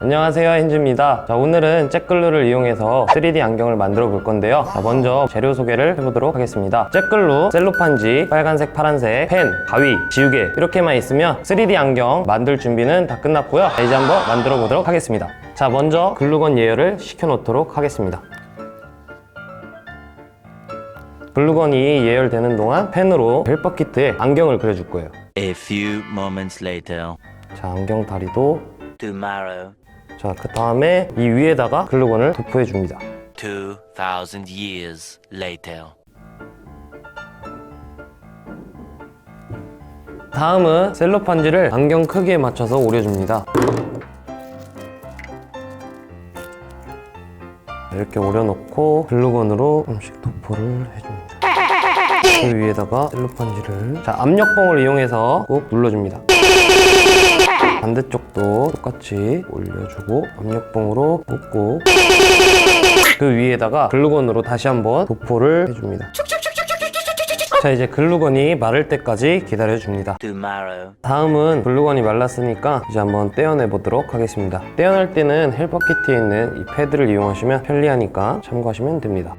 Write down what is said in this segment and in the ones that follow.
안녕하세요 hen즈입니다. 자, 오늘은 잭글루를 이용해서 3D 안경을 만들어 볼 건데요. 자, 먼저 재료 소개를 해보도록 하겠습니다. 잭글루, 셀로판지, 빨간색, 파란색, 펜, 가위, 지우개 이렇게만 있으면 3D 안경 만들 준비는 다 끝났고요. 자, 이제 한번 만들어 보도록 하겠습니다. 자 먼저 글루건 예열을 시켜 놓도록 하겠습니다 글루건이 예열되는 동안 펜으로 헬퍼키트에 안경을 그려줄 거예요 A few moments later. 자 안경 다리도 Tomorrow. 자 그 다음에 이 위에다가 글루건을 도포해 줍니다 2000 years later. 다음은 셀로판지를 안경 크기에 맞춰서 오려줍니다. 이렇게 오려놓고 글루건으로 조금씩 도포를 해줍니다. 그 위에다가 셀로판지를 자 압력봉을 이용해서 꾹 눌러줍니다. 반대쪽도 똑같이 올려주고 압력봉으로 꾹꾹 그 위에다가 글루건으로 다시 한번 도포를 해줍니다. 자 이제 글루건이 마를 때까지 기다려 줍니다. Tomorrow. 다음은 글루건이 말랐으니까 이제 한번 떼어내 보도록 하겠습니다. 떼어낼 때는 헬퍼키트에 있는 이 패드를 이용하시면 편리하니까 참고하시면 됩니다.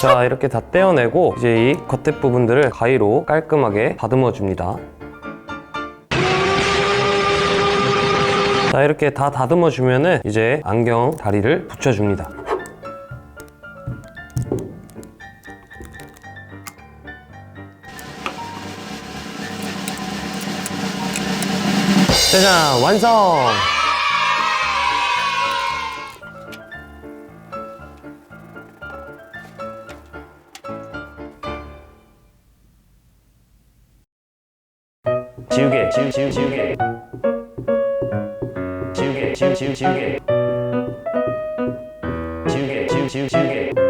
자 이렇게 다 떼어내고 이제 이 겉에 부분들을 가위로 깔끔하게 다듬어 줍니다. 자 이렇게 다 다듬어 주면은 이제 안경 다리를 붙여줍니다. 짜잔 완성! 지우개 지우 지우 지우개 지우개 지우 지우 지